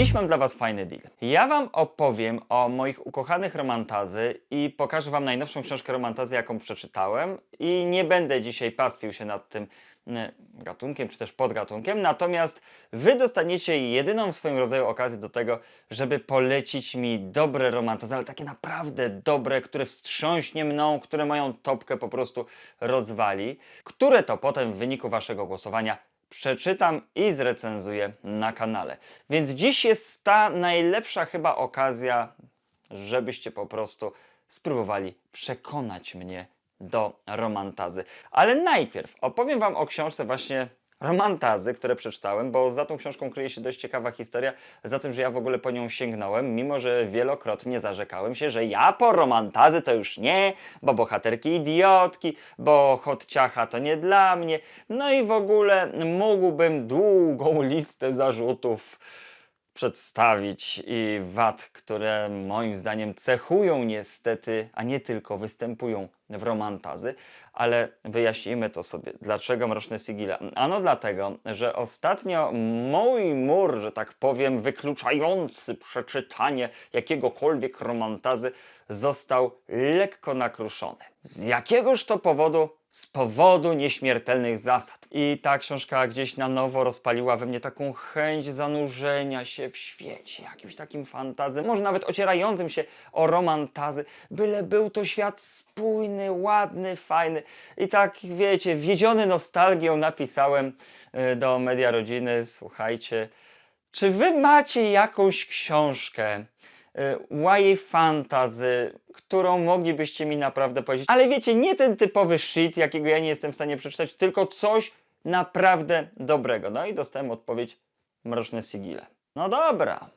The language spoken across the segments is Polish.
Dziś mam dla Was fajny deal. Ja Wam opowiem o moich ukochanych romantazy i pokażę Wam najnowszą książkę romantazy, jaką przeczytałem. I nie będę dzisiaj pastwił się nad tym e, gatunkiem czy też podgatunkiem, natomiast Wy dostaniecie jedyną w swoim rodzaju okazję do tego, żeby polecić mi dobre romantazy, ale takie naprawdę dobre, które wstrząśnie mną, które moją topkę po prostu rozwali, które to potem w wyniku Waszego głosowania przeczytam i zrecenzuję na kanale. Więc dziś jest ta najlepsza chyba okazja, żebyście po prostu spróbowali przekonać mnie do romantazy. Ale najpierw opowiem Wam o książce właśnie romantazy, które przeczytałem, bo za tą książką kryje się dość ciekawa historia, za tym, że ja w ogóle po nią sięgnąłem, mimo że wielokrotnie zarzekałem się, że ja po romantazy to już nie, bo bohaterki idiotki, bo chodciacha to nie dla mnie, no i w ogóle mógłbym długą listę zarzutów przedstawić i wad, które moim zdaniem cechują niestety, a nie tylko występują w romantazy, ale wyjaśnijmy to sobie. Dlaczego Mroczne Sigile? Ano dlatego, że ostatnio mój mur, że tak powiem, wykluczający przeczytanie jakiegokolwiek romantazy został lekko nakruszony. Z jakiegoż to powodu? Z powodu nieśmiertelnych zasad. I ta książka gdzieś na nowo rozpaliła we mnie taką chęć zanurzenia się w świecie, jakimś takim fantazy, może nawet ocierającym się o romantazy, byle był to świat spójny, ładny, fajny. I tak, wiecie, wiedziony nostalgią napisałem y, do Media Rodziny, słuchajcie, czy wy macie jakąś książkę, YA fantazy, którą moglibyście mi naprawdę powiedzieć? Ale wiecie, nie ten typowy shit, jakiego ja nie jestem w stanie przeczytać, tylko coś naprawdę dobrego. No i dostałem odpowiedź Mroczne Sigile. No dobra,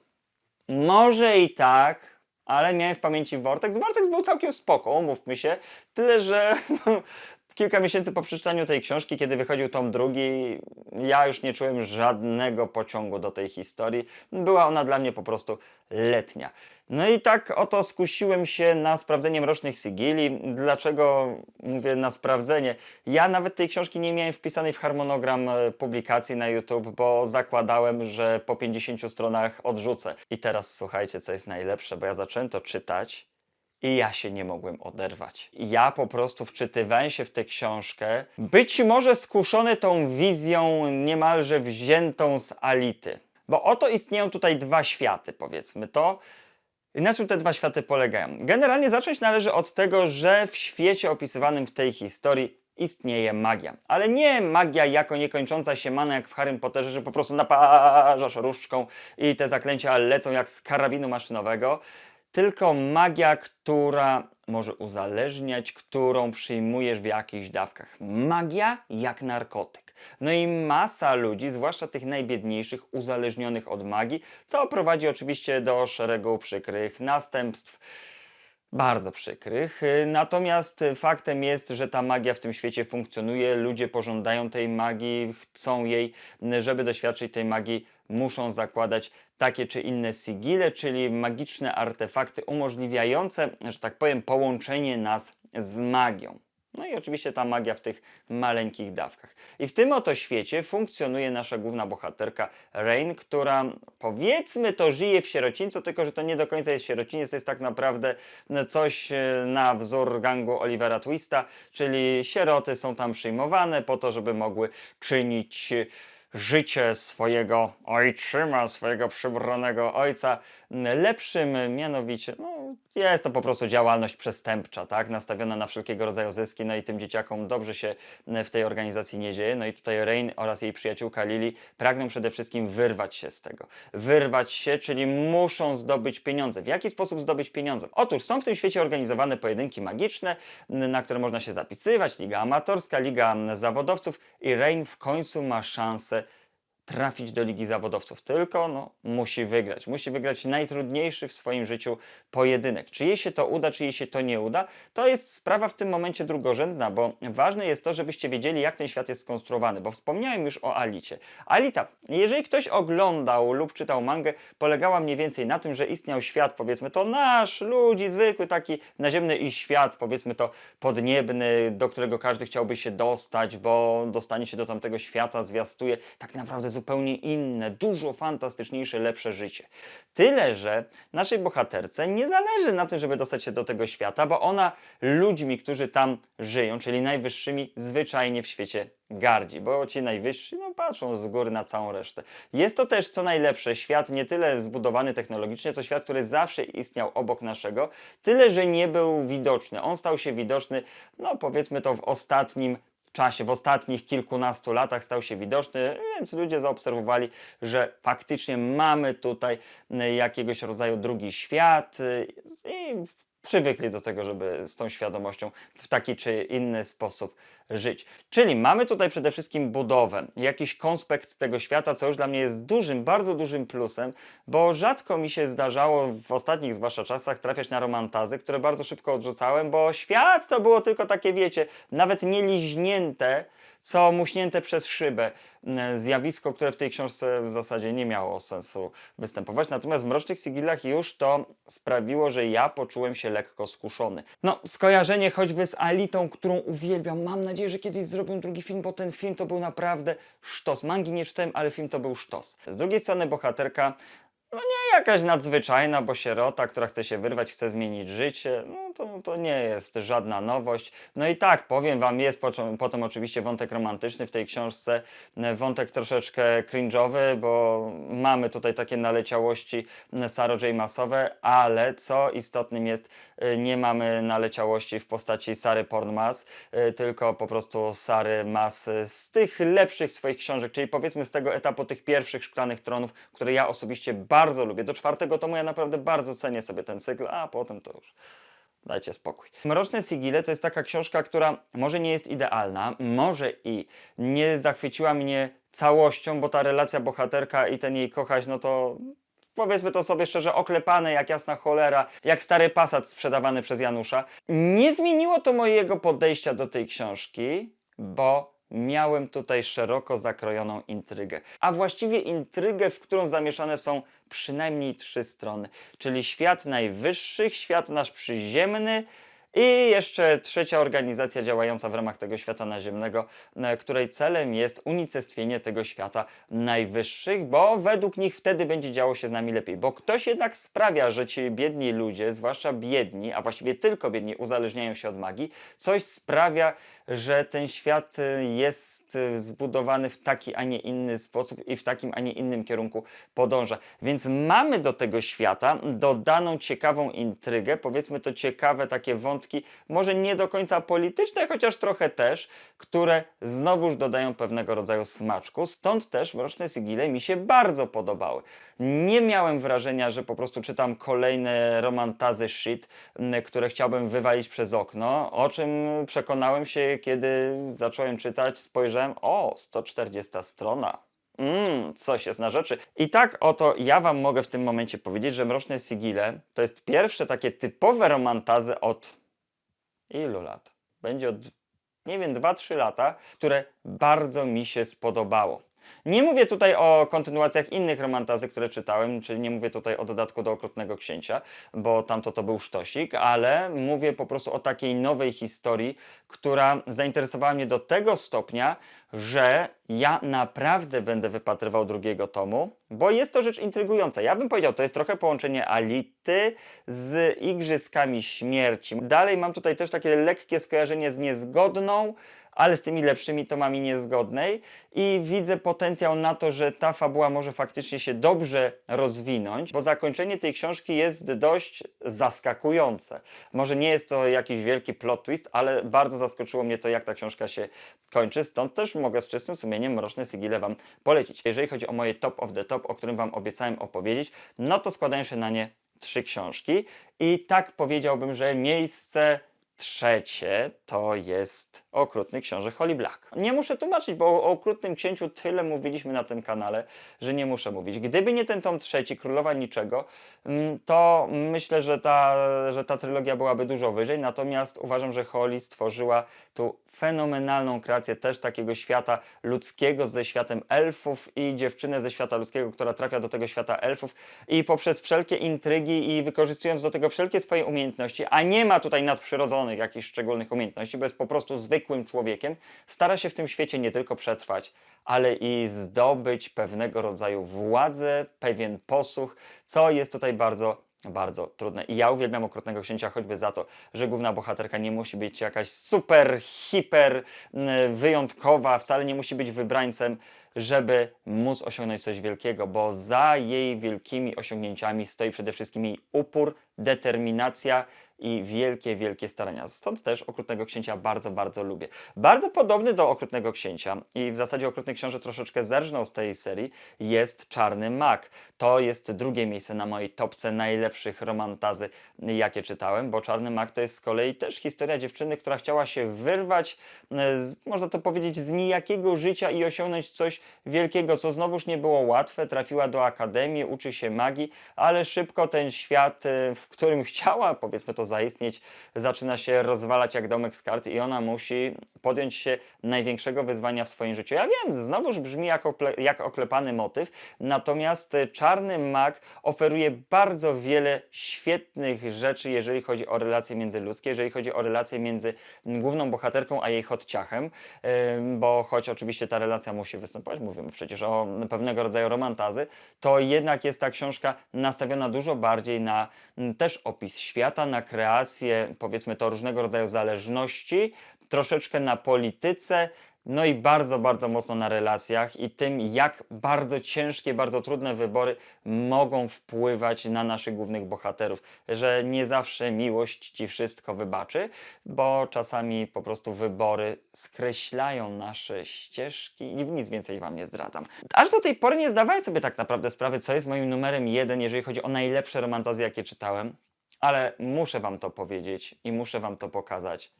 może i tak, ale miałem w pamięci Vortex. Vortex był całkiem spoko, umówmy się. Tyle, że kilka miesięcy po przeczytaniu tej książki, kiedy wychodził tom drugi, ja już nie czułem żadnego pociągu do tej historii. Była ona dla mnie po prostu letnia. No i tak oto skusiłem się na sprawdzenie Mrocznych Sigili. Dlaczego mówię na sprawdzenie? Ja nawet tej książki nie miałem wpisanej w harmonogram e, publikacji na YouTube, bo zakładałem, że po 50 stronach odrzucę. I teraz słuchajcie, co jest najlepsze, bo ja zacząłem to czytać i ja się nie mogłem oderwać. Ja po prostu wczytywałem się w tę książkę, być może skuszony tą wizją niemalże wziętą z Ality. Bo oto istnieją tutaj dwa światy, powiedzmy to. I na czym te dwa światy polegają? Generalnie zacząć należy od tego, że w świecie opisywanym w tej historii istnieje magia. Ale nie magia jako niekończąca się mana jak w Harrym Potterze, że po prostu naparzasz różdżką i te zaklęcia lecą jak z karabinu maszynowego tylko magia, która może uzależniać, którą przyjmujesz w jakichś dawkach. Magia jak narkotyk. No i masa ludzi, zwłaszcza tych najbiedniejszych, uzależnionych od magii, co prowadzi oczywiście do szeregu przykrych następstw. Bardzo przykrych. Natomiast faktem jest, że ta magia w tym świecie funkcjonuje. Ludzie pożądają tej magii, chcą jej, żeby doświadczyć tej magii, muszą zakładać takie czy inne sigile, czyli magiczne artefakty umożliwiające, że tak powiem, połączenie nas z magią. No i oczywiście ta magia w tych maleńkich dawkach. I w tym oto świecie funkcjonuje nasza główna bohaterka Rain, która powiedzmy to żyje w sierocińcu, tylko że to nie do końca jest sierociniec, to jest tak naprawdę no, coś e, na wzór gangu Olivera Twista, czyli sieroty są tam przyjmowane po to, żeby mogły czynić życie swojego ojczyma, swojego przybranego ojca lepszym, mianowicie no, jest to po prostu działalność przestępcza, tak, nastawiona na wszelkiego rodzaju zyski, no i tym dzieciakom dobrze się w tej organizacji nie dzieje, no i tutaj Rain oraz jej przyjaciółka Lily pragną przede wszystkim wyrwać się z tego. Wyrwać się, czyli muszą zdobyć pieniądze. W jaki sposób zdobyć pieniądze? Otóż są w tym świecie organizowane pojedynki magiczne, na które można się zapisywać, liga amatorska, liga zawodowców i Rain w końcu ma szansę trafić do Ligi Zawodowców, tylko no, musi wygrać. Musi wygrać najtrudniejszy w swoim życiu pojedynek. Czy jej się to uda, czy jej się to nie uda, to jest sprawa w tym momencie drugorzędna, bo ważne jest to, żebyście wiedzieli, jak ten świat jest skonstruowany, bo wspomniałem już o Alicie. Alita, jeżeli ktoś oglądał lub czytał mangę, polegała mniej więcej na tym, że istniał świat, powiedzmy to nasz, ludzi, zwykły taki naziemny i świat, powiedzmy to podniebny, do którego każdy chciałby się dostać, bo dostanie się do tamtego świata zwiastuje tak naprawdę zupełnie inne, dużo fantastyczniejsze, lepsze życie. Tyle, że naszej bohaterce nie zależy na tym, żeby dostać się do tego świata, bo ona ludźmi, którzy tam żyją, czyli najwyższymi, zwyczajnie w świecie gardzi, bo ci najwyżsi no, patrzą z góry na całą resztę. Jest to też co najlepsze świat nie tyle zbudowany technologicznie, co świat, który zawsze istniał obok naszego, tyle, że nie był widoczny. On stał się widoczny, no powiedzmy to w ostatnim czasie, w ostatnich kilkunastu latach stał się widoczny, więc ludzie zaobserwowali, że faktycznie mamy tutaj y, jakiegoś rodzaju drugi świat y, i przywykli do tego, żeby z tą świadomością w taki czy inny sposób żyć. Czyli mamy tutaj przede wszystkim budowę, jakiś konspekt tego świata, co już dla mnie jest dużym, bardzo dużym plusem, bo rzadko mi się zdarzało w ostatnich zwłaszcza czasach trafiać na romantazy, które bardzo szybko odrzucałem, bo świat to było tylko takie, wiecie, nawet nie co muśnięte przez szybę. Zjawisko, które w tej książce w zasadzie nie miało sensu występować. Natomiast w Mrocznych Sigillach już to sprawiło, że ja poczułem się lekko skuszony. No, skojarzenie choćby z Alitą, którą uwielbiam. Mam nadzieję, że kiedyś zrobią drugi film, bo ten film to był naprawdę sztos. Mangi nie czytałem, ale film to był sztos. Z drugiej strony bohaterka no nie jakaś nadzwyczajna, bo sierota, która chce się wyrwać, chce zmienić życie, no to, to nie jest żadna nowość. No i tak, powiem wam, jest potem oczywiście wątek romantyczny w tej książce, wątek troszeczkę cringe'owy, bo mamy tutaj takie naleciałości Saro J. Masowe, ale co istotnym jest, e, nie mamy naleciałości w postaci Sary Pornmas, e, tylko po prostu Sary Mas z tych lepszych swoich książek, czyli powiedzmy z tego etapu tych pierwszych Szklanych Tronów, które ja osobiście bardzo lubię. Do czwartego tomu ja naprawdę bardzo cenię sobie ten cykl, a potem to już dajcie spokój. Mroczne Sigile to jest taka książka, która może nie jest idealna, może i nie zachwyciła mnie całością, bo ta relacja bohaterka i ten jej kochać, no to powiedzmy to sobie szczerze, oklepane jak jasna cholera, jak stary Passat sprzedawany przez Janusza. Nie zmieniło to mojego podejścia do tej książki, bo miałem tutaj szeroko zakrojoną intrygę. A właściwie intrygę, w którą zamieszane są przynajmniej trzy strony. Czyli świat najwyższych, świat nasz przyziemny i jeszcze trzecia organizacja działająca w ramach tego świata naziemnego, której celem jest unicestwienie tego świata najwyższych, bo według nich wtedy będzie działo się z nami lepiej. Bo ktoś jednak sprawia, że ci biedni ludzie, zwłaszcza biedni, a właściwie tylko biedni, uzależniają się od magii, coś sprawia, że ten świat y, jest y, zbudowany w taki, a nie inny sposób i w takim, a nie innym kierunku podąża. Więc mamy do tego świata dodaną ciekawą intrygę, powiedzmy to ciekawe takie wątki, może nie do końca polityczne, chociaż trochę też, które znowuż dodają pewnego rodzaju smaczku. Stąd też Mroczne Sigile mi się bardzo podobały. Nie miałem wrażenia, że po prostu czytam kolejne romantazy shit, które chciałbym wywalić przez okno, o czym przekonałem się, kiedy zacząłem czytać, spojrzałem, o, 140 strona. Mmm, coś jest na rzeczy. I tak oto ja wam mogę w tym momencie powiedzieć, że Mroczne Sigile to jest pierwsze takie typowe romantazy od ilu lat? Będzie od, nie wiem, 2-3 lata, które bardzo mi się spodobało. Nie mówię tutaj o kontynuacjach innych romantazy, które czytałem, czyli nie mówię tutaj o dodatku do Okrutnego Księcia, bo tamto to był sztosik, ale mówię po prostu o takiej nowej historii, która zainteresowała mnie do tego stopnia, że ja naprawdę będę wypatrywał drugiego tomu, bo jest to rzecz intrygująca. Ja bym powiedział, to jest trochę połączenie Ality z Igrzyskami Śmierci. Dalej mam tutaj też takie lekkie skojarzenie z Niezgodną, ale z tymi lepszymi tomami niezgodnej i widzę potencjał na to, że ta fabuła może faktycznie się dobrze rozwinąć, bo zakończenie tej książki jest dość zaskakujące. Może nie jest to jakiś wielki plot twist, ale bardzo zaskoczyło mnie to, jak ta książka się kończy, stąd też mogę z czystym sumieniem Mroczne Sigile Wam polecić. Jeżeli chodzi o moje top of the top, o którym Wam obiecałem opowiedzieć, no to składają się na nie trzy książki i tak powiedziałbym, że miejsce Trzecie to jest Okrutny Książę Holly Black. Nie muszę tłumaczyć, bo o Okrutnym Księciu tyle mówiliśmy na tym kanale, że nie muszę mówić. Gdyby nie ten tom trzeci, Królowa Niczego, mm, to myślę, że ta, że ta trylogia byłaby dużo wyżej, natomiast uważam, że Holly stworzyła tu fenomenalną kreację też takiego świata ludzkiego ze światem elfów i dziewczynę ze świata ludzkiego, która trafia do tego świata elfów i poprzez wszelkie intrygi i wykorzystując do tego wszelkie swoje umiejętności, a nie ma tutaj nadprzyrodzonych jakichś szczególnych umiejętności, bo jest po prostu zwykłym zwykłym człowiekiem, stara się w tym świecie nie tylko przetrwać, ale i zdobyć pewnego rodzaju władzę, pewien posłuch, co jest tutaj bardzo bardzo trudne. I ja uwielbiam Okrutnego Księcia choćby za to, że główna bohaterka nie musi być jakaś super, hiper mm, wyjątkowa, wcale nie musi być wybrańcem, żeby móc osiągnąć coś wielkiego, bo za jej wielkimi osiągnięciami stoi przede wszystkim jej upór, determinacja i wielkie, wielkie starania. Stąd też Okrutnego Księcia bardzo, bardzo lubię. Bardzo podobny do Okrutnego Księcia i w zasadzie Okrutny Książę troszeczkę zerżnął z tej serii jest Czarny Mak. To jest drugie miejsce na mojej topce najlepszych romantazy, jakie czytałem, bo Czarny Mak to jest z kolei też historia dziewczyny, która chciała się wyrwać, e, można to powiedzieć, z nijakiego życia i osiągnąć coś wielkiego, co znowuż nie było łatwe. Trafiła do akademii, uczy się magii, ale szybko ten świat, e, w którym chciała, powiedzmy to, zaistnieć, zaczyna się rozwalać jak domek z kart i ona musi podjąć się największego wyzwania w swoim życiu. Ja wiem, znowuż brzmi jak, jak oklepany motyw, natomiast Czarny Mag oferuje bardzo wiele świetnych rzeczy, jeżeli chodzi o relacje międzyludzkie, jeżeli chodzi o relacje między główną bohaterką a jej chodciachem, bo choć oczywiście ta relacja musi występować, mówimy przecież o pewnego rodzaju romantazy, to jednak jest ta książka nastawiona dużo bardziej na też opis świata, na kreację, powiedzmy to różnego rodzaju zależności, troszeczkę na polityce, no i bardzo, bardzo mocno na relacjach i tym, jak bardzo ciężkie, bardzo trudne wybory mogą wpływać na naszych głównych bohaterów. Że nie zawsze miłość ci wszystko wybaczy, bo czasami po prostu wybory skreślają nasze ścieżki i nic więcej wam nie zdradzam. Aż do tej pory nie zdawałem sobie tak naprawdę sprawy, co jest moim numerem jeden, jeżeli chodzi o najlepsze romantazje, jakie czytałem, ale muszę wam to powiedzieć i muszę wam to pokazać,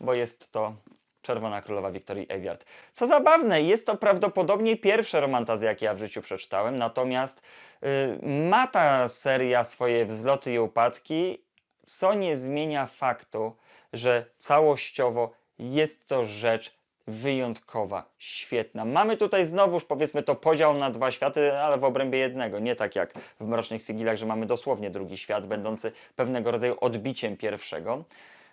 bo jest to Czerwona Królowa Wiktorii Ewiard. Co zabawne, jest to prawdopodobnie pierwsze romantazje, jakie ja w życiu przeczytałem, natomiast y, ma ta seria swoje wzloty i upadki, co nie zmienia faktu, że całościowo jest to rzecz wyjątkowa, świetna. Mamy tutaj znowuż powiedzmy to podział na dwa światy, ale w obrębie jednego. Nie tak jak w Mrocznych Sigilach, że mamy dosłownie drugi świat, będący pewnego rodzaju odbiciem pierwszego.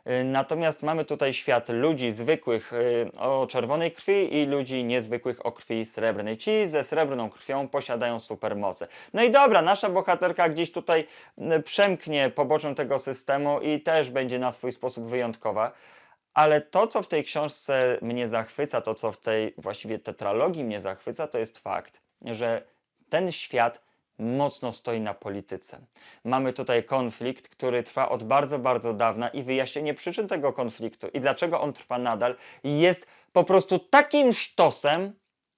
Y, Natomiast mamy tutaj świat ludzi zwykłych y, o czerwonej krwi i ludzi niezwykłych o krwi srebrnej. Ci ze srebrną krwią posiadają supermoce. No i dobra, nasza bohaterka gdzieś tutaj y, przemknie poboczem tego systemu i też będzie na swój sposób wyjątkowa. Ale to, co w tej książce mnie zachwyca, to, co w tej właściwie tetralogii mnie zachwyca, to jest fakt, że ten świat mocno stoi na polityce. Mamy tutaj konflikt, który trwa od bardzo, bardzo dawna i wyjaśnienie przyczyn tego konfliktu i dlaczego on trwa nadal jest po prostu takim sztosem,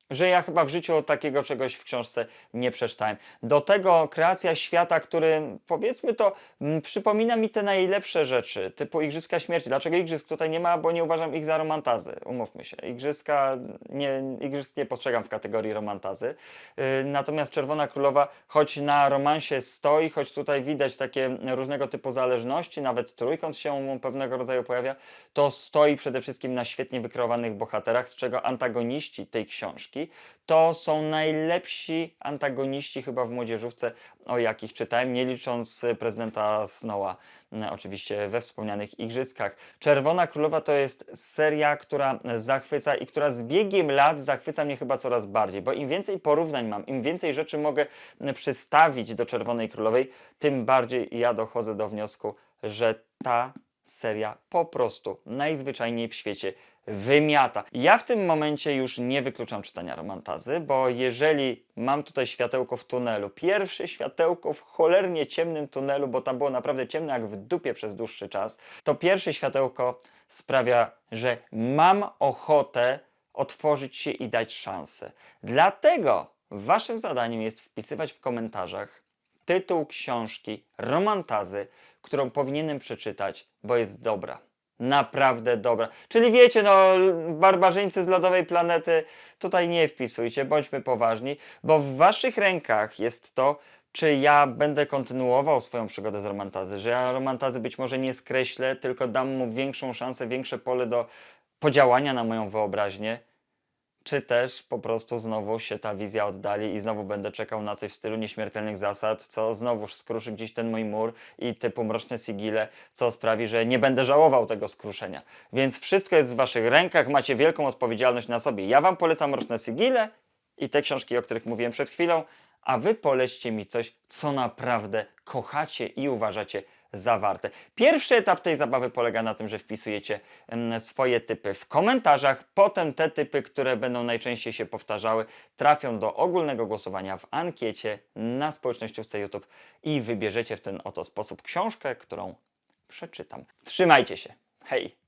że ja chyba w życiu takiego czegoś w książce nie przeczytałem. Do tego kreacja świata, który powiedzmy to m, przypomina mi te najlepsze rzeczy, typu Igrzyska Śmierci. Dlaczego Igrzysk tutaj nie ma? Bo nie uważam ich za romantazy, umówmy się. Igrzyska, nie, Igrzysk nie postrzegam w kategorii romantazy. Yy, natomiast Czerwona Królowa, choć na romansie stoi, choć tutaj widać takie różnego typu zależności, nawet trójkąt się pewnego rodzaju pojawia, to stoi przede wszystkim na świetnie wykreowanych bohaterach, z czego antagoniści tej książki to są najlepsi antagoniści chyba w młodzieżówce, o jakich czytałem, nie licząc y, prezydenta Snowa, y, oczywiście we wspomnianych igrzyskach. Czerwona Królowa to jest seria, która zachwyca i która z biegiem lat zachwyca mnie chyba coraz bardziej, bo im więcej porównań mam, im więcej rzeczy mogę y, przystawić do Czerwonej Królowej, tym bardziej ja dochodzę do wniosku, że ta seria po prostu najzwyczajniej w świecie wymiata. Ja w tym momencie już nie wykluczam czytania romantazy, bo jeżeli mam tutaj światełko w tunelu, pierwsze światełko w cholernie ciemnym tunelu, bo tam było naprawdę ciemno jak w dupie przez dłuższy czas, to pierwsze światełko sprawia, że mam ochotę otworzyć się i dać szansę. Dlatego waszym zadaniem jest wpisywać w komentarzach tytuł książki, romantazy, którą powinienem przeczytać, bo jest dobra. Naprawdę dobra. Czyli wiecie, no, barbarzyńcy z lodowej planety, tutaj nie wpisujcie, bądźmy poważni, bo w waszych rękach jest to, czy ja będę kontynuował swoją przygodę z romantazy, że ja romantazy być może nie skreślę, tylko dam mu większą szansę, większe pole do podziałania na moją wyobraźnię, czy też po prostu znowu się ta wizja oddali i znowu będę czekał na coś w stylu nieśmiertelnych zasad, co znowuż skruszy gdzieś ten mój mur i typu mroczne sigile, co sprawi, że nie będę żałował tego skruszenia. Więc wszystko jest w waszych rękach, macie wielką odpowiedzialność na sobie. Ja wam polecam mroczne sigile i te książki, o których mówiłem przed chwilą, a wy polećcie mi coś, co naprawdę kochacie i uważacie za warte. Pierwszy etap tej zabawy polega na tym, że wpisujecie swoje typy w komentarzach, potem te typy, które będą najczęściej się powtarzały, trafią do ogólnego głosowania w ankiecie na społecznościówce YouTube i wybierzecie w ten oto sposób książkę, którą przeczytam. Trzymajcie się. Hej!